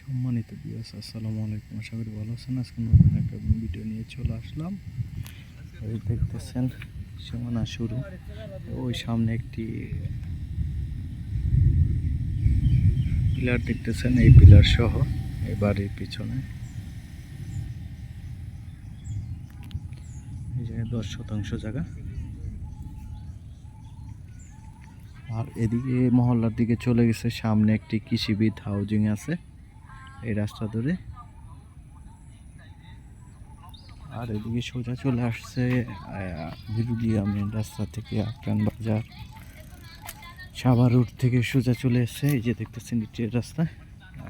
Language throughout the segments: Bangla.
সম্মানিত বিয়াস আসসালামু আলাইকুম। আশা করি ভালো আছেন। আজকে নতুন একটা ভিডিও নিয়ে চলে আসলাম। এই দেখতেছেন, সীমানা শুরু। ওই সামনে একটি পিলার দেখতেছেন, এই পিলার সহ এই বাড়ির পিছনে। এই জায়গায় দশ শতাংশ জায়গা। আর এদিকে মহল্লার দিকে চলে গেছে, সামনে একটি কৃষিবিদ হাউজিং আছে। এই রাস্তা ধরে। আর এদিকে সোজা চলে আসছে বিরুলিয়া মেন রাস্তা থেকে আফগান বাজার। সাভার রোড থেকে সোজা চলে এসছে, এই যে দেখতেছেন নিচের রাস্তা।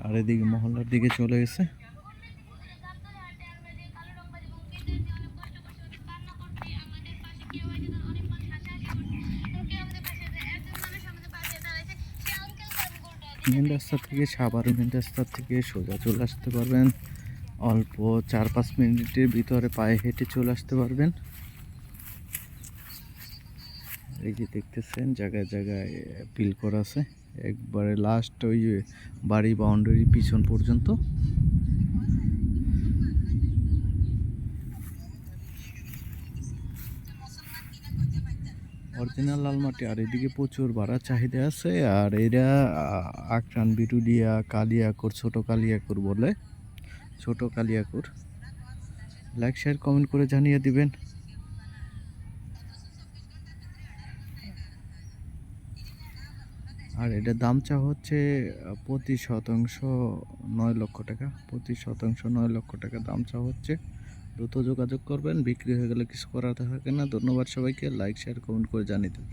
আর এদিকে মহল্লার দিকে চলে গেছে। মেন রাস্তা থেকে সাভার মেন রাস্তা থেকে সোজা চলে আসতে পারবেন। অল্প চার পাঁচ মিনিটের ভিতরে পায়ে হেঁটে চলে আসতে পারবেন। এই যে দেখতেছেন, জায়গায় জায়গায় পিল করা আছে। একবারে লাস্ট ওই বাড়ি বাউন্ডারি পিছন পর্যন্ত। অরিজিনাল লাল মাটি আর এদিকে প্রচুর ভাড়া চাহিদা আছে, আর এরা আক্রান, বিরুলিয়া, কালিয়াকুর, ছোট কালিয়াকুর বলে, ছোট কালিয়াকুর। লাইক শেয়ার কমেন্ট করে জানিয়ে দিবেন। আর এটা দাম চা হচ্ছে প্রতি শতাংশ, নয় লক্ষ টাকা প্রতি শতাংশ, নয় লক্ষ টাকা দাম চা হচ্ছে। দ্রুত যোগাযোগ করবেন, বিক্রি হয়ে গেলে কিছু করাতে থাকে না। ধন্যবাদ সবাইকে। লাইক, শেয়ার, কমেন্ট করে জানিয়ে দেবেন